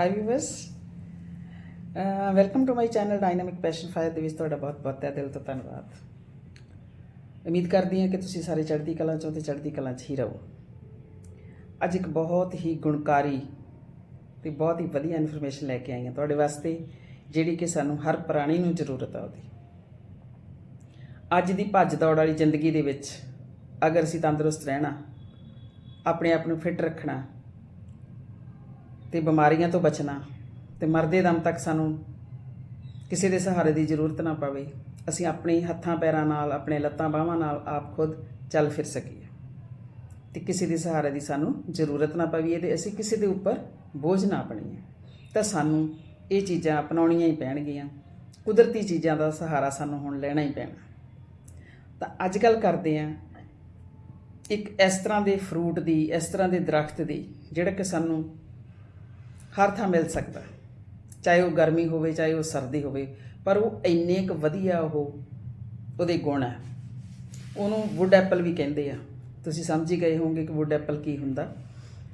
Hi viewers welcome to my channel dynamic passion fire ਦੇ ਵਿੱਚ ਤੁਹਾਡਾ ਬਹੁਤ ਬਹੁਤ ਤਹਿ ਦਿਲ ਤੋਂ ਧੰਨਵਾਦ। ਉਮੀਦ ਕਰਦੀ ਹਾਂ ਕਿ ਤੁਸੀਂ ਸਾਰੇ ਚੜ੍ਹਦੀ ਕਲਾ ਚੋਂ ਤੇ ਚੜ੍ਹਦੀ ਕਲਾ 'ਚ ਹੀ ਰਹੋ। ਅੱਜ ਇੱਕ ਬਹੁਤ ਹੀ ਗੁਣਕਾਰੀ ਤੇ ਬਹੁਤ ਹੀ ਵਧੀਆ ਇਨਫੋਰਮੇਸ਼ਨ ਲੈ ਕੇ ਆਈ ਹਾਂ ਤੁਹਾਡੇ ਵਾਸਤੇ, ਜਿਹੜੀ ਕਿ ਸਾਨੂੰ ਹਰ ਪ੍ਰਾਣੀ ਨੂੰ ਜ਼ਰੂਰਤ ਆ ਉਹਦੀ। ਅੱਜ ਦੀ ਭੱਜ ਦੌੜ ਵਾਲੀ ਜ਼ਿੰਦਗੀ ਦੇ ਵਿੱਚ ਅਗਰ ਅਸੀਂ ਤੰਦਰੁਸਤ ਰਹਿਣਾ, ਆਪਣੇ ਆਪ ਨੂੰ ਫਿੱਟ ਰੱਖਣਾ ਤੇ ਬਿਮਾਰੀਆਂ ਤੋਂ ਬਚਣਾ ਤੇ ਮਰਦੇ ਦਮ ਤੱਕ ਸਾਨੂੰ ਕਿਸੇ ਦੇ ਸਹਾਰੇ ਦੀ ਜ਼ਰੂਰਤ ਨਾ ਪਵੇ। ਅਸੀਂ ਆਪਣੇ ਹੱਥਾਂ ਪੈਰਾਂ ਨਾਲ, ਆਪਣੇ ਲੱਤਾਂ ਬਾਹਾਂ ਨਾਲ ਆਪ ਖੁਦ ਚੱਲ ਫਿਰ ਸਕੀਏ। ਤੇ ਕਿਸੇ ਦੇ ਸਹਾਰੇ ਦੀ ਸਾਨੂੰ ਜ਼ਰੂਰਤ ਨਾ ਪਵੇ ਤੇ ਅਸੀਂ ਕਿਸੇ ਦੇ ਉੱਪਰ ਬੋਝ ਨਾ ਬਣੀਏ। ਤਾਂ ਸਾਨੂੰ ਇਹ ਚੀਜ਼ਾਂ ਅਪਣਾਉਣੀਆਂ ਹੀ ਪੈਣਗੀਆਂ। ਕੁਦਰਤੀ ਚੀਜ਼ਾਂ ਦਾ ਸਹਾਰਾ ਸਾਨੂੰ ਹੁਣ ਲੈਣਾ ਹੀ ਪੈਣਾ। ਤਾਂ ਅੱਜ ਕੱਲ ਕਰਦੇ ਆਂ ਇੱਕ ਇਸ ਤਰ੍ਹਾਂ ਦੇ ਫਰੂਟ ਦੀ, ਇਸ ਤਰ੍ਹਾਂ ਦੇ ਦਰਖਤ ਦੀ, ਜਿਹੜਾ ਕਿ ਸਾਨੂੰ ਹਰ ਥਾਂ ਮਿਲ ਸਕਦਾ। ਚਾਹੇ ਉਹ ਗਰਮੀ ਹੋਵੇ, ਚਾਹੇ ਉਹ ਸਰਦੀ ਹੋਵੇ, ਪਰ ਉਹ ਇੰਨੇ ਕੁ ਵਧੀਆ ਉਹ ਉਹਦੇ ਗੁਣ ਹੈ। ਉਹਨੂੰ ਵੁੱਡ ਐਪਲ ਵੀ ਕਹਿੰਦੇ ਆ। ਤੁਸੀਂ ਸਮਝ ਹੀ ਗਏ ਹੋਵੋਗੇ ਕਿ ਵੁੱਡ ਐਪਲ ਕੀ ਹੁੰਦਾ।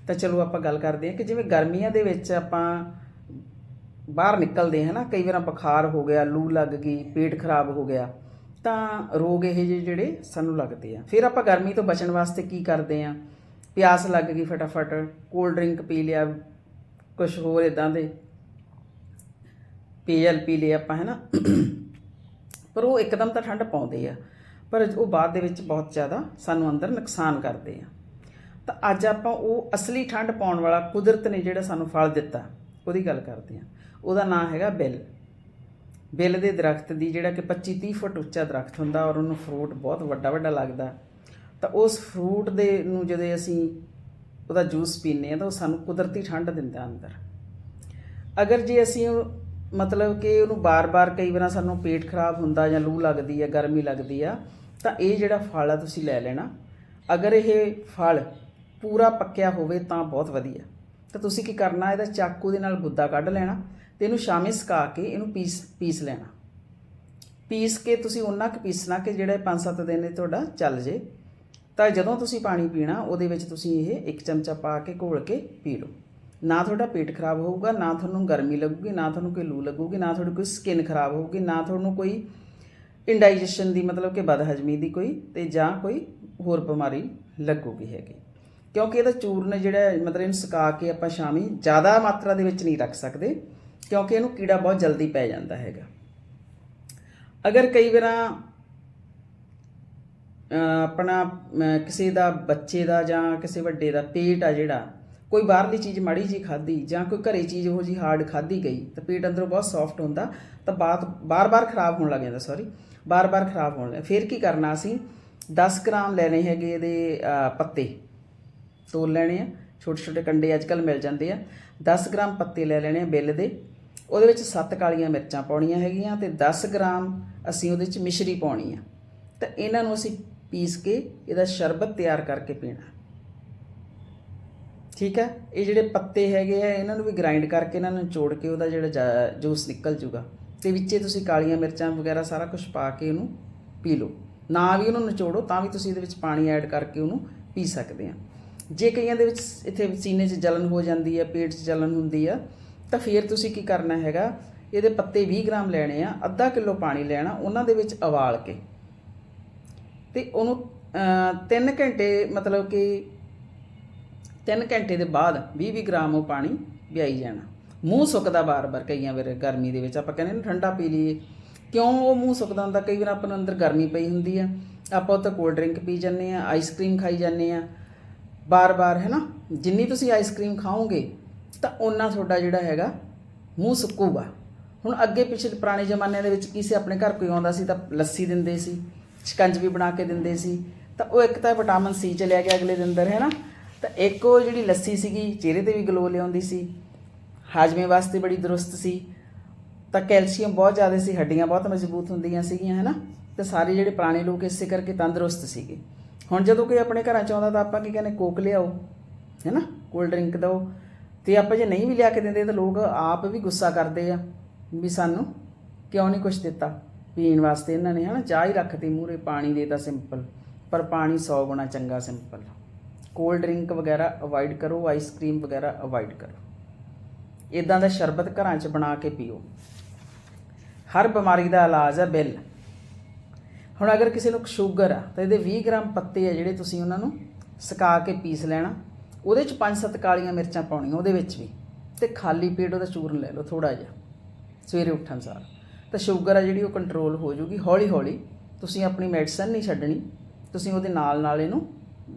ਤਾਂ ਚਲੋ ਆਪਾਂ ਗੱਲ ਕਰਦੇ ਹਾਂ ਕਿ ਜਿਵੇਂ ਗਰਮੀਆਂ ਦੇ ਵਿੱਚ ਆਪਾਂ ਬਾਹਰ ਨਿਕਲਦੇ ਹਾਂ ਨਾ, ਕਈ ਵਾਰ ਬੁਖਾਰ ਹੋ ਗਿਆ, ਲੂ ਲੱਗ ਗਈ, ਪੇਟ ਖਰਾਬ ਹੋ ਗਿਆ, ਤਾਂ ਰੋਗ ਇਹ ਜਿਹੇ ਜਿਹੜੇ ਸਾਨੂੰ ਲੱਗਦੇ ਆ। ਫਿਰ ਆਪਾਂ ਗਰਮੀ ਤੋਂ ਬਚਣ ਵਾਸਤੇ ਕੀ ਕਰਦੇ ਆ ਪਿਆਸ ਲੱਗ ਗਈ ਫਟਾਫਟ ਕੋਲਡ ਡਰਿੰਕ ਪੀ ਲਿਆ ਕੁਝ ਹੋਰ ਇਦਾਂ ਦੇ ਪੀਐਲ ਪੀ ਲਿਆ ਆਪਾਂ, ਹੈਨਾ? ਪਰ ਉਹ ਇੱਕਦਮ ਤਾਂ ਠੰਡ ਪਾਉਂਦੇ ਆ, ਪਰ ਉਹ ਬਾਅਦ ਦੇ ਵਿੱਚ ਬਹੁਤ ਜ਼ਿਆਦਾ ਸਾਨੂੰ ਅੰਦਰ ਨੁਕਸਾਨ ਕਰਦੇ ਆ। ਤਾਂ ਅੱਜ ਆਪਾਂ ਉਹ ਅਸਲੀ ਠੰਡ ਪਾਉਣ ਵਾਲਾ ਕੁਦਰਤ ਨੇ ਜਿਹੜਾ ਸਾਨੂੰ ਫਲ ਦਿੱਤਾ, ਉਹਦੀ ਗੱਲ ਕਰਦੇ ਆ। ਉਹਦਾ ਨਾਮ ਹੈਗਾ ਬਿੱਲ। ਬਿੱਲ ਦੇ ਦਰਖਤ ਦੀ ਜਿਹੜਾ ਕਿ 25 30 ਫੁੱਟ ਉੱਚਾ ਦਰਖਤ ਹੁੰਦਾ ਔਰ ਉਹਨੂੰ ਫਰੂਟ ਬਹੁਤ ਵੱਡਾ ਵੱਡਾ ਲੱਗਦਾ। ਤਾਂ ਉਸ ਫਰੂਟ ਦੇ ਨੂੰ ਜਦੋਂ ਅਸੀਂ ਉਹਦਾ ਜੂਸ ਪੀਂਦੇ ਆ ਤਾਂ ਉਹ ਸਾਨੂੰ ਕੁਦਰਤੀ ਠੰਡ ਦਿੰਦਾ ਅੰਦਰ। ਅਗਰ ਜੇ ਅਸੀਂ ਮਤਲਬ ਕਿ ਉਹਨੂੰ ਬਾਰ-ਬਾਰ ਕਈ ਵਾਰ ਸਾਨੂੰ ਪੇਟ ਖਰਾਬ ਹੁੰਦਾ ਜਾਂ ਲੂ ਲੱਗਦੀ ਹੈ ਗਰਮੀ ਲੱਗਦੀ ਆ, ਤਾਂ ਇਹ ਜਿਹੜਾ ਫਲ ਆ ਤੁਸੀਂ ਲੈ ਲੈਣਾ। ਅਗਰ ਇਹ ਫਲ ਪੂਰਾ ਪੱਕਿਆ ਹੋਵੇ ਤਾਂ ਬਹੁਤ ਵਧੀਆ। ਤਾਂ ਤੁਸੀਂ ਕੀ ਕਰਨਾ, ਇਹਦਾ ਚਾਕੂ ਦੇ ਨਾਲ ਗੁੱਦਾ ਕੱਢ ਲੈਣਾ ਤੇ ਇਹਨੂੰ ਸ਼ਾਮੇ ਸੁਕਾ ਕੇ ਇਹਨੂੰ ਪੀਸ ਪੀਸ ਲੈਣਾ। ਪੀਸ ਕੇ ਤੁਸੀਂ ਉਹਨਾਂ ਕੁ ਪੀਸਣਾ ਕਿ ਜਿਹੜਾ 5-7 ਦਿਨ ਇਹ ਤੁਹਾਡਾ ਚੱਲ ਜੇ। ਤਾਂ ਜਦੋਂ ਤੁਸੀਂ ਪਾਣੀ ਪੀਣਾ, ਉਹਦੇ ਵਿੱਚ ਤੁਸੀਂ ਇਹ ਇੱਕ ਚਮਚਾ ਪਾ ਕੇ ਘੋਲ ਕੇ ਪੀ ਲਓ। ਨਾ ਤੁਹਾਡਾ ਪੇਟ ਖਰਾਬ ਹੋਊਗਾ, ਨਾ ਤੁਹਾਨੂੰ ਗਰਮੀ ਲੱਗੂਗੀ, ਨਾ ਤੁਹਾਨੂੰ ਕੋਈ ਲੂ ਲੱਗੂਗੀ, ਨਾ ਤੁਹਾਡੀ ਕੋਈ ਸਕਿਨ ਖਰਾਬ ਹੋਊਗੀ, ਨਾ ਤੁਹਾਨੂੰ ਕੋਈ ਇੰਡਾਈਜੈਸ਼ਨ ਦੀ ਮਤਲਬ ਕਿ ਬਦਹਜ਼ਮੀ ਦੀ ਕੋਈ ਤੇ ਜਾਂ ਕੋਈ ਹੋਰ ਬਿਮਾਰੀ ਲੱਗੂਗੀ ਹੈਗੀ। ਕਿਉਂਕਿ ਇਹਦਾ ਚੂਰਨ ਜਿਹੜਾ ਮਤਲਬ ਇਹਨੂੰ ਸੁਕਾ ਕੇ ਆਪਾਂ ਸ਼ਾਮੀ ਜ਼ਿਆਦਾ ਮਾਤਰਾ ਦੇ ਵਿੱਚ ਨਹੀਂ ਰੱਖ ਸਕਦੇ, ਕਿਉਂਕਿ ਇਹਨੂੰ ਕੀੜਾ ਬਹੁਤ ਜਲਦੀ ਪੈ ਜਾਂਦਾ ਹੈਗਾ। ਅਗਰ ਕਈ ਵਾਰਾਂ ਆਪਣਾ ਕਿਸੇ ਦਾ ਬੱਚੇ ਦਾ ਜਾਂ ਕਿਸੇ ਵੱਡੇ ਦਾ ਪੇਟ ਆ ਜਿਹੜਾ, ਕੋਈ ਬਾਹਰਲੀ ਚੀਜ਼ ਮਾੜੀ ਜੀ ਖਾਧੀ ਜਾਂ ਕੋਈ ਘਰੇ ਚੀਜ਼ ਉਹ ਜੀ ਹਾਰਡ ਖਾਧੀ ਗਈ, ਤਾਂ ਪੇਟ ਅੰਦਰੋਂ ਬਹੁਤ ਸੌਫਟ ਹੁੰਦਾ, ਤਾਂ ਬਾਤ ਬਾਰ-ਬਾਰ ਖਰਾਬ ਹੋਣ ਲੱਗ ਜਾਂਦਾ ਸੌਰੀ ਬਾਰ-ਬਾਰ ਖਰਾਬ ਹੋਣ ਲੱਗ, ਫਿਰ ਕੀ ਕਰਨਾ ਅਸੀਂ? 10 ਗ੍ਰਾਮ ਲੈਣੇ ਹੈਗੇ ਇਹਦੇ ਪੱਤੇ, ਤੋਲ ਲੈਣੇ ਆ ਛੋਟੇ ਛੋਟੇ ਕੰਡੇ ਅੱਜਕੱਲ ਮਿਲ ਜਾਂਦੇ ਆ 10 ਗ੍ਰਾਮ ਪੱਤੇ ਲੈ ਲੈਣੇ ਆ ਬਿੱਲ ਦੇ, ਉਹਦੇ ਵਿੱਚ 7 ਕਾਲੀਆਂ ਮਿਰਚਾਂ ਪਾਉਣੀਆਂ ਹੈਗੀਆਂ ਤੇ 10 ਗ੍ਰਾਮ ਅਸੀਂ ਉਹਦੇ ਵਿੱਚ ਮਿਸ਼ਰੀ ਪਾਉਣੀ ਆ, ਤਾਂ ਇਹਨਾਂ ਨੂੰ ਅਸੀਂ ਪੀਸ ਕੇ ਇਹਦਾ ਸ਼ਰਬਤ ਤਿਆਰ ਕਰਕੇ ਪੀਣਾ। ਠੀਕ ਹੈ? ਇਹ ਜਿਹੜੇ ਪੱਤੇ ਹੈਗੇ ਆ, ਇਹਨਾਂ ਨੂੰ ਵੀ ਗ੍ਰਾਈਂਡ ਕਰਕੇ ਇਹਨਾਂ ਨੂੰ ਨਿਚੋੜ ਕੇ ਉਹਦਾ ਜਿਹੜਾ ਜਾ- ਜੂਸ ਨਿਕਲ ਜੂਗਾ। ਤੇ ਵਿੱਚੇ ਤੁਸੀਂ ਕਾਲੀਆਂ ਮਿਰਚਾਂ ਵਗੈਰਾ ਸਾਰਾ ਕੁਝ ਪਾ ਕੇ ਉਹਨੂੰ ਪੀ ਲਓ। ਨਾ ਵੀ ਉਹਨੂੰ ਨਿਚੋੜੋ, ਤਾਂ ਵੀ ਤੁਸੀਂ ਇਹਦੇ ਵਿੱਚ ਪਾਣੀ ਐਡ ਕਰਕੇ ਉਹਨੂੰ ਪੀ ਸਕਦੇ ਆ। ਜੇ ਕਈਆਂ ਦੇ ਵਿੱਚ ਇੱਥੇ ਸੀਨੇ 'ਚ ਜਲਨ ਹੋ ਜਾਂਦੀ ਹੈ ਪੇਟ 'ਚ ਜਲਨ ਹੁੰਦੀ ਆ, ਤਾਂ ਫਿਰ ਤੁਸੀਂ ਕੀ ਕਰਨਾ ਹੈਗਾ, ਇਹਦੇ ਪੱਤੇ 20 ਗ੍ਰਾਮ ਲੈਣੇ ਆ, ਅੱਧਾ ਕਿਲੋ ਪਾਣੀ ਲੈਣਾ, ਉਹਨਾਂ ਦੇ ਵਿੱਚ ਉਬਾਲ ਕੇ। ਤੇ ਉਹਨੂੰ 3 ਘੰਟੇ ਮਤਲਬ ਕਿ 3 ਘੰਟੇ ਦੇ ਬਾਅਦ 20-20 ਗ੍ਰਾਮ ਉਹ ਪਾਣੀ ਪਿਆਈ ਜਾਣਾ। ਮੂੰਹ ਸੁੱਕਦਾ ਬਾਰ-ਬਾਰ ਕਈਆਂ ਵਾਰ ਗਰਮੀ ਦੇ ਵਿੱਚ। ਆਪਾਂ ਕਹਿੰਦੇ ਨੇ ਠੰਡਾ ਪੀ ਲਈਏ। ਕਿਉਂ ਉਹ ਮੂੰਹ ਸੁੱਕਦਾ ਹੁੰਦਾ? ਕਈ ਵਾਰ ਆਪਾਂ ਨੂੰ ਅੰਦਰ ਗਰਮੀ ਪਈ ਹੁੰਦੀ ਆ। ਆਪਾਂ ਉਹ ਉੱਤੇ ਕੋਲਡ ਡਰਿੰਕ ਪੀ ਜਾਂਦੇ ਆ ਆਈਸਕ੍ਰੀਮ ਖਾਈ ਜਾਂਦੇ ਆ। ਬਾਰ-ਬਾਰ, ਹੈ ਨਾ? ਜਿੰਨੀ ਤੁਸੀਂ ਆਈਸਕ੍ਰੀਮ ਖਾਓਗੇ, ਤਾਂ ਓਨਾ ਤੁਹਾਡਾ ਜਿਹੜਾ ਹੈਗਾ, ਮੂੰਹ ਸੁੱਕੂਗਾ। ਹੁਣ ਅੱਗੇ ਪਿਛਲੇ ਪੁਰਾਣੇ ਜ਼ਮਾਨਿਆਂ ਦੇ ਵਿੱਚ ਕੀ ਸੀ ਆਪਣੇ ਘਰ ਕੋਈ ਆਉਂਦਾ ਸੀ ਤਾਂ ਲੱਸੀ ਦਿੰਦੇ ਸੀ। ਸ਼ਿਕੰਜ ਵੀ ਬਣਾ ਕੇ ਦਿੰਦੇ ਸੀ। ਤਾਂ ਉਹ ਇੱਕ ਤਾਂ ਵਿਟਾਮਿਨ ਸੀ 'ਚ ਲਿਆ ਗਿਆ ਅਗਲੇ ਦਿਨ ਅੰਦਰ, ਹੈ ਨਾ? ਤਾਂ ਇੱਕ ਉਹ ਜਿਹੜੀ ਲੱਸੀ ਸੀਗੀ, ਚਿਹਰੇ ਤੇ ਵੀ ਗਲੋ ਲਿਆਉਂਦੀ ਸੀ। ਹਾਜ਼ਮੇ ਵਾਸਤੇ ਬੜੀ ਦਰੁਸਤ ਸੀ। ਤਾਂ ਕੈਲਸ਼ੀਅਮ ਬਹੁਤ ਜ਼ਿਆਦਾ ਸੀ, ਹੱਡੀਆਂ ਬਹੁਤ ਮਜ਼ਬੂਤ ਹੁੰਦੀਆਂ ਸੀਗੀਆਂ, ਹੈ ਨਾ? ਤੇ ਸਾਰੇ ਜਿਹੜੇ ਪੁਰਾਣੇ ਲੋਕ ਇਸੇ ਕਰਕੇ ਤੰਦਰੁਸਤ ਸੀਗੇ। ਹੁਣ ਜਦੋਂ ਕੋਈ ਆਪਣੇ ਘਰਾਂ ਚ ਆਉਂਦਾ ਤਾਂ ਆਪਾਂ ਕੀ ਕਹਿੰਦੇ, ਕੋਕ ਲਿਆਓ, ਹੈ ਨਾ? ਕੋਲਡ ਡਰਿੰਕ ਦਿਓ। ਤੇ ਆਪਾਂ ਜੇ ਨਹੀਂ ਵੀ ਲਿਆ ਕੇ ਦਿੰਦੇ ਤਾਂ ਲੋਕ ਆਪ ਵੀ ਗੁੱਸਾ ਕਰਦੇ ਆ ਵੀ ਸਾਨੂੰ ਕਿਉਂ ਨਹੀਂ ਕੁਝ ਦਿੱਤਾ? ਪੀਣ ਵਾਸਤੇ ਇਹਨਾਂ ਨੇ ਹਨਾ ਚਾਹ ਹੀ ਰੱਖਤੀ ਮੂਰੇ ਪਾਣੀ ਦੇ ਤਾਂ ਸਿੰਪਲ ਪਰ ਪਾਣੀ 100 ਗੁਣਾ ਚੰਗਾ ਸਿੰਪਲ ਕੋਲਡ ਡਰਿੰਕ ਵਗੈਰਾ ਅਵੋਇਡ ਕਰੋ ਆਈਸਕ੍ਰੀਮ ਵਗੈਰਾ ਅਵੋਇਡ ਕਰੋ। ਇਦਾਂ ਦਾ ਸ਼ਰਬਤ ਘਰਾਂ 'ਚ ਬਣਾ ਕੇ ਪੀਓ। ਹਰ ਬਿਮਾਰੀ ਦਾ ਇਲਾਜ ਹੈ ਬਿੱਲ। ਹੁਣ ਅਗਰ ਕਿਸੇ ਨੂੰ ਸ਼ੂਗਰ ਆ, ਤਾਂ ਇਹਦੇ 20 ਗ੍ਰਾਮ ਪੱਤੇ ਆ ਜਿਹੜੇ ਤੁਸੀਂ ਉਹਨਾਂ ਨੂੰ ਸੁਕਾ ਕੇ ਪੀਸ ਲੈਣਾ। ਉਹਦੇ 'ਚ 5-7 ਕਾਲੀਆਂ ਮਿਰਚਾਂ ਪਾਉਣੀਆਂ, ਉਹਦੇ ਵਿੱਚ ਵੀ। ਤੇ ਖਾਲੀ ਪੇਟ ਉਹਦਾ ਚੂਰਨ ਲੈ ਲਓ ਥੋੜਾ ਜਿਹਾ। ਸਵੇਰੇ ਉੱਠਣ ਸਾਰ। ਤਾਂ ਸ਼ੂਗਰ ਆ ਜਿਹੜੀ ਉਹ ਕੰਟਰੋਲ ਹੋ ਜੂਗੀ ਹੌਲੀ ਹੌਲੀ। ਤੁਸੀਂ ਆਪਣੀ ਮੈਡੀਸਨ ਨਹੀਂ ਛੱਡਣੀ, ਤੁਸੀਂ ਉਹਦੇ ਨਾਲ ਨਾਲ ਇਹਨੂੰ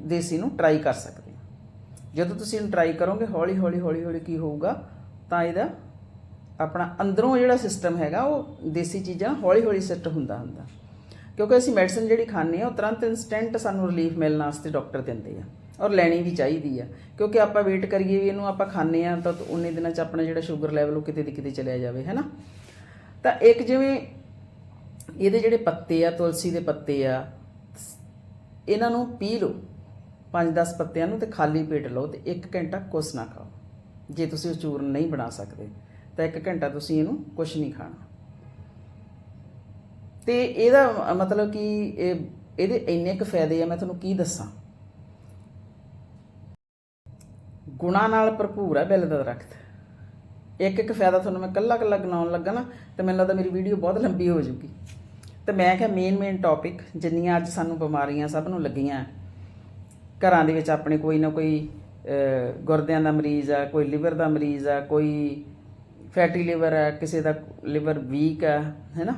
ਦੇਸੀ ਨੂੰ ਟਰਾਈ ਕਰ ਸਕਦੇ ਹੋ। ਜਦੋਂ ਤੁਸੀਂ ਇਹਨੂੰ ਟਰਾਈ ਕਰੋਗੇ, ਹੌਲੀ ਹੌਲੀ ਹੌਲੀ ਹੌਲੀ ਕੀ ਹੋਊਗਾ, ਤਾਂ ਇਹਦਾ ਆਪਣਾ ਅੰਦਰੋਂ ਜਿਹੜਾ ਸਿਸਟਮ ਹੈਗਾ, ਉਹ ਦੇਸੀ ਚੀਜ਼ਾਂ ਹੌਲੀ ਹੌਲੀ ਸੈੱਟ ਹੁੰਦਾ ਹੁੰਦਾ। ਕਿਉਂਕਿ ਅਸੀਂ ਮੈਡੀਸਨ ਜਿਹੜੀ ਖਾਂਦੇ ਆ ਉਹ ਤੁਰੰਤ ਇਨਸਟੈਂਟ ਸਾਨੂੰ ਰਿਲੀਫ ਮਿਲਣ ਵਾਸਤੇ ਡਾਕਟਰ ਦਿੰਦੇ ਆ, ਔਰ ਲੈਣੀ ਵੀ ਚਾਹੀਦੀ ਆ। ਕਿਉਂਕਿ ਆਪਾਂ ਵੇਟ ਕਰੀਏ ਵੀ ਇਹਨੂੰ ਆਪਾਂ ਖਾਂਦੇ ਆ ਤਾਂ ਉਨੇ ਦਿਨਾਂ 'ਚ ਆਪਣਾ ਜਿਹੜਾ ਸ਼ੂਗਰ ਲੈਵਲ ਉਹ ਕਿਤੇ ਦੀ ਕਿਤੇ ਚਲਿਆ ਜਾਵੇ ਹੈਨਾ ਤਾਂ ਇੱਕ ਜਿਵੇਂ ਇਹਦੇ ਜਿਹੜੇ ਪੱਤੇ ਆ, ਤੁਲਸੀ ਦੇ ਪੱਤੇ ਆ, ਇਹਨਾਂ ਨੂੰ ਪੀ ਲਓ 5-10 ਪੱਤਿਆਂ ਨੂੰ ਤੇ ਖਾਲੀ ਪੇਟ ਲਓ ਤੇ 1 ਘੰਟਾ ਕੁਛ ਨਾ ਖਾਓ। ਜੇ ਤੁਸੀਂ ਉਹ ਚੂਰਨ ਨਹੀਂ ਬਣਾ ਸਕਦੇ, ਤਾਂ 1 ਘੰਟਾ ਤੁਸੀਂ ਇਹਨੂੰ ਕੁਛ ਨਹੀਂ ਖਾਣਾ। ਤੇ ਇਹਦਾ ਮਤਲਬ ਕਿ ਇਹ, ਇਹਦੇ ਇੰਨੇ ਕੁ ਫਾਇਦੇ ਆ, ਮੈਂ ਤੁਹਾਨੂੰ ਕੀ ਦੱਸਾਂ? ਗੁਣਾ ਨਾਲ ਭਰਪੂਰ ਆ, ਬਿੱਲ ਦਾ ਦਰਖਤ। ਇੱਕ ਇੱਕ ਫਾਇਦਾ ਤੁਹਾਨੂੰ ਮੈਂ ਕੱਲਾ ਕੱਲਾ ਗਿਣਾਉਣ ਲੱਗਾ ਨਾ, ਤੇ ਮੈਨੂੰ ਲੱਗਦਾ ਮੇਰੀ ਵੀਡੀਓ ਬਹੁਤ ਲੰਬੀ ਹੋ ਜਾਊਗੀ। ਤੇ ਮੈਂ ਕਿਹਾ ਮੇਨ ਮੇਨ ਟੌਪਿਕ ਜਿੰਨੀਆਂ ਅੱਜ ਸਾਨੂੰ ਬਿਮਾਰੀਆਂ ਸਭ ਨੂੰ ਲੱਗੀਆਂ ਘਰਾਂ ਦੇ ਵਿੱਚ ਆਪਣੇ ਕੋਈ ਨਾ ਕੋਈ ਗੁਰਦਿਆਂ ਦਾ ਮਰੀਜ਼ ਆ, ਕੋਈ ਲਿਵਰ ਦਾ ਮਰੀਜ਼ ਆ, ਕੋਈ ਫੈਟੀ ਲਿਵਰ ਆ, ਕਿਸੇ ਦਾ ਲਿਵਰ ਵੀਕ ਆ ਹੈਨਾ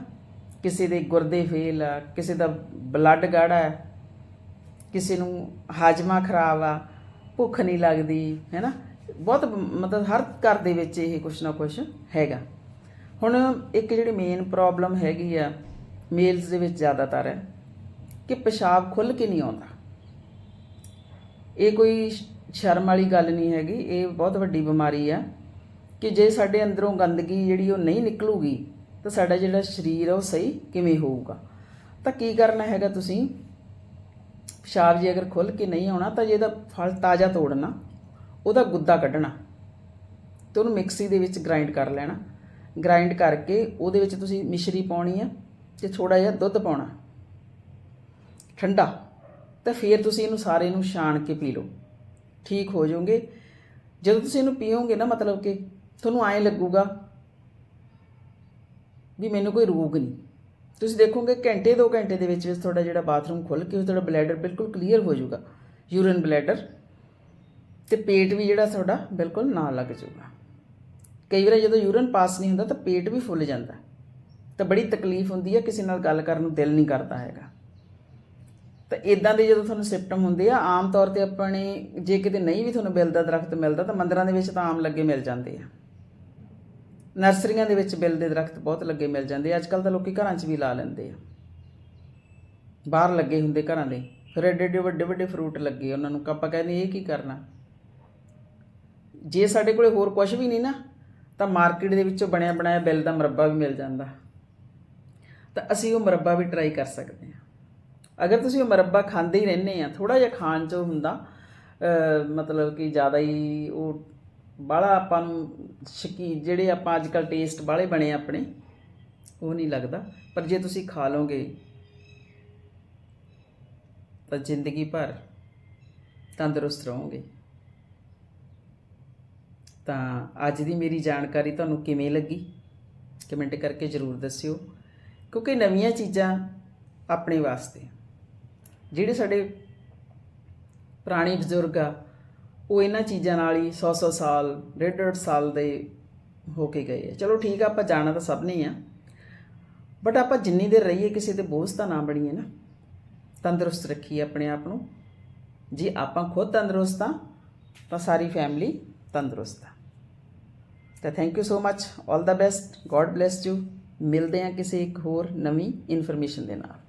ਕਿਸੇ ਦੇ ਗੁਰਦੇ ਫੇਲ ਆ, ਕਿਸੇ ਦਾ ਬਲੱਡ ਗਾੜਾ ਹੈ, ਕਿਸੇ ਨੂੰ ਹਾਜਮਾ ਖਰਾਬ ਆ, ਭੁੱਖ ਨਹੀਂ ਲੱਗਦੀ ਹੈਨਾ ਬਹੁਤ ਮਤਲਬ ਹਰ ਘਰ ਦੇ ਵਿੱਚ ਇਹ ਕੁਛ ਨਾ ਕੁਛ ਹੈਗਾ। ਹੁਣ ਇੱਕ ਜਿਹੜੀ ਮੇਨ ਪ੍ਰੋਬਲਮ ਹੈਗੀ ਆ ਮੇਲਸ ਦੇ ਵਿੱਚ ਜ਼ਿਆਦਾਤਰ ਹੈ ਕਿ ਪਿਸ਼ਾਬ ਖੁੱਲ ਕੇ ਨਹੀਂ ਆਉਂਦਾ। ਇਹ ਕੋਈ ਸ਼ਰਮ ਵਾਲੀ ਗੱਲ ਨਹੀਂ ਹੈਗੀ, ਇਹ ਬਹੁਤ ਵੱਡੀ ਬਿਮਾਰੀ ਆ, ਕਿ ਜੇ ਸਾਡੇ ਅੰਦਰੋਂ ਗੰਦਗੀ ਜਿਹੜੀ ਉਹ ਨਹੀਂ ਨਿਕਲੂਗੀ, ਤਾਂ ਸਾਡਾ ਜਿਹੜਾ ਸਰੀਰ ਆ ਉਹ ਸਹੀ ਕਿਵੇਂ ਹੋਊਗਾ? ਤਾਂ ਕੀ ਕਰਨਾ ਹੈਗਾ ਤੁਸੀਂ? ਪਿਸ਼ਾਬ ਜੇ ਅਗਰ ਖੁੱਲ ਕੇ ਨਹੀਂ ਆਉਣਾ, ਤਾਂ ਜੇ ਇਹਦਾ ਫਲ ਤਾਜ਼ਾ ਤੋੜਨਾ ਉਹਦਾ ਗੁੱਦਾ ਕੱਢਣਾ ਤੇ ਉਹਨੂੰ ਮਿਕਸੀ ਦੇ ਵਿੱਚ ਗ੍ਰਾਈਂਡ ਕਰ ਲੈਣਾ। ਗ੍ਰਾਈਂਡ ਕਰਕੇ ਉਹਦੇ ਵਿੱਚ ਤੁਸੀਂ ਮਿਸ਼ਰੀ ਪਾਉਣੀ ਆ ਤੇ ਥੋੜਾ ਜਿਹਾ ਦੁੱਧ ਪਾਉਣਾ। ਠੰਡਾ। ਤਾਂ ਫਿਰ ਤੁਸੀਂ ਇਹਨੂੰ ਸਾਰੇ ਨੂੰ ਛਾਣ ਕੇ ਪੀ ਲਓ। ਠੀਕ ਹੋ ਜਾਓਗੇ। ਜਦੋਂ ਤੁਸੀਂ ਇਹਨੂੰ ਪੀਓਗੇ ਨਾ ਮਤਲਬ ਕਿ ਤੁਹਾਨੂੰ ਐਂ ਲੱਗੂਗਾ ਵੀ ਮੈਨੂੰ ਕੋਈ ਰੋਗ ਨਹੀਂ। ਤੁਸੀਂ ਦੇਖੋਗੇ ਘੰਟੇ 2 ਘੰਟੇ ਦੇ ਵਿੱਚ ਵਿੱਚ ਤੁਹਾਡਾ ਜਿਹੜਾ ਬਾਥਰੂਮ ਖੁੱਲ ਕੇ ਤੁਹਾਡਾ ਬਲੈਡਰ ਬਿਲਕੁਲ ਕਲੀਅਰ ਹੋ ਜਾਊਗਾ। ਯੂਰਿਨ ਬਲੈਡਰ ਤੇ ਪੇਟ ਵੀ ਜਿਹੜਾ ਤੁਹਾਡਾ ਬਿਲਕੁਲ ਨਾ ਲੱਗ ਜਾਊਗਾ। ਕਈ ਵਾਰ ਜਦੋਂ ਯੂਰਨ ਪਾਸ ਨਹੀਂ ਹੁੰਦਾ ਤਾਂ ਪੇਟ ਵੀ ਫੁੱਲ ਜਾਂਦਾ। ਤਾਂ ਬੜੀ ਤਕਲੀਫ ਹੁੰਦੀ ਹੈ ਕਿਸੇ ਨਾਲ ਗੱਲ ਕਰਨ ਨੂੰ ਦਿਲ ਨਹੀਂ ਕਰਦਾ ਹੈਗਾ। ਤਾਂ ਇਦਾਂ ਦੇ ਜਦੋਂ ਤੁਹਾਨੂੰ ਸਿਪਟਮ ਹੁੰਦੇ ਆ, ਆਮ ਤੌਰ ਤੇ ਆਪਣੇ ਜੇ ਕਿਤੇ ਨਹੀਂ ਵੀ ਤੁਹਾਨੂੰ ਬਿੱਲ ਦਾ ਦਰਖਤ ਮਿਲਦਾ ਤਾਂ ਮੰਦਰਾਂ ਦੇ ਵਿੱਚ ਤਾਂ ਆਮ ਲੱਗੇ ਮਿਲ ਜਾਂਦੇ ਆ। ਨਰਸਰੀਆਂ ਦੇ ਵਿੱਚ ਬਿੱਲ ਦੇ ਦਰਖਤ ਬਹੁਤ ਲੱਗੇ ਮਿਲ ਜਾਂਦੇ ਅੱਜ ਕੱਲ ਤਾਂ ਲੋਕੀ ਘਰਾਂ 'ਚ ਵੀ ਲਾ ਲੈਂਦੇ ਆ। ਬਾਹਰ ਲੱਗੇ ਹੁੰਦੇ ਘਰਾਂ ਦੇ। ਫਿਰ ਐਡੇ ਐਡੇ ਵੱਡੇ ਵੱਡੇ ਫਰੂਟ ਲੱਗੇ ਉਹਨਾਂ ਨੂੰ। ਆਪਾਂ ਕਹਿੰਦੇ, ਇਹ ਕੀ ਕਰਨਾ? ਜੇ ਸਾਡੇ ਕੋਲੇ ਹੋਰ ਕੁਝ ਵੀ ਨਹੀਂ ਨਾ, ਤਾਂ ਮਾਰਕੀਟ ਦੇ ਵਿੱਚੋਂ ਬਣਿਆ ਬਣਾਇਆ ਬਿੱਲ ਦਾ ਮੁਰੱਬਾ ਵੀ ਮਿਲ ਜਾਂਦਾ। ਤਾਂ ਅਸੀਂ ਉਹ ਮੁਰੱਬਾ ਵੀ ਟਰਾਈ ਕਰ ਸਕਦੇ ਹਾਂ। ਅਗਰ ਤੁਸੀਂ ਉਹ ਮੁਰੱਬਾ ਖਾਂਦੇ ਹੀ ਰਹਿੰਦੇ ਆ ਥੋੜਾ ਜਿਹਾ ਖਾਣ ਚ ਹੁੰਦਾ ਮਤਲਬ ਕਿ ਜ਼ਿਆਦਾ ਹੀ ਉਹ ਬਾਹਲਾ ਆਪਾਂ ਨੂੰ ਸ਼ਕੀ, ਜਿਹੜੇ ਆਪਾਂ ਅੱਜ ਕੱਲ ਟੇਸਟ ਬਾਹਲੇ ਬਣੇ ਆਪਣੇ, ਉਹ ਨਹੀਂ ਲੱਗਦਾ। ਪਰ ਜੇ ਤੁਸੀਂ ਖਾ ਲਓਗੇ, ਤਾਂ ਜ਼ਿੰਦਗੀ ਭਰ ਤੰਦਰੁਸਤ ਰਹੋਗੇ। ਤਾਂ ਅੱਜ ਦੀ ਮੇਰੀ ਜਾਣਕਾਰੀ ਤੁਹਾਨੂੰ ਕਿਵੇਂ ਲੱਗੀ? ਕਮੈਂਟ ਕਰਕੇ ਜ਼ਰੂਰ ਦੱਸਿਓ। ਕਿਉਂਕਿ ਨਵੀਆਂ ਚੀਜ਼ਾਂ ਆਪਣੇ ਵਾਸਤੇ ਜਿਹੜੇ ਸਾਡੇ ਪੁਰਾਣੇ ਬਜ਼ੁਰਗ ਆ, ਉਹ ਇਹਨਾਂ ਚੀਜ਼ਾਂ ਨਾਲ ਹੀ 100-100 ਸਾਲ 150 ਸਾਲ ਦੇ ਹੋ ਕੇ ਗਏ ਆ। ਚਲੋ ਠੀਕ ਆ, ਆਪਾਂ ਜਾਣਾ ਤਾਂ ਸਭ ਨੇ ਆ। ਬਟ ਆਪਾਂ ਜਿੰਨੀ ਦੇਰ ਰਹੀਏ, ਕਿਸੇ ਤੇ ਬੋਝ ਤਾਂ ਨਾ ਬਣੀਏ ਨਾ। ਤੰਦਰੁਸਤ ਰੱਖੀਏ ਆਪਣੇ ਆਪ ਨੂੰ। ਜੇ ਆਪਾਂ ਖੁਦ ਤੰਦਰੁਸਤ ਆ, ਤਾਂ ਸਾਰੀ ਫੈਮਿਲੀ ਤੰਦਰੁਸਤ ਆ। ਤਾਂ thank you so much 올 the best god bless you ਮਿਲਦੇ ਹਾਂ ਕਿਸੇ ਇੱਕ ਹੋਰ ਨਵੀਂ ਇਨਫੋਰਮੇਸ਼ਨ ਦੇ ਨਾਲ।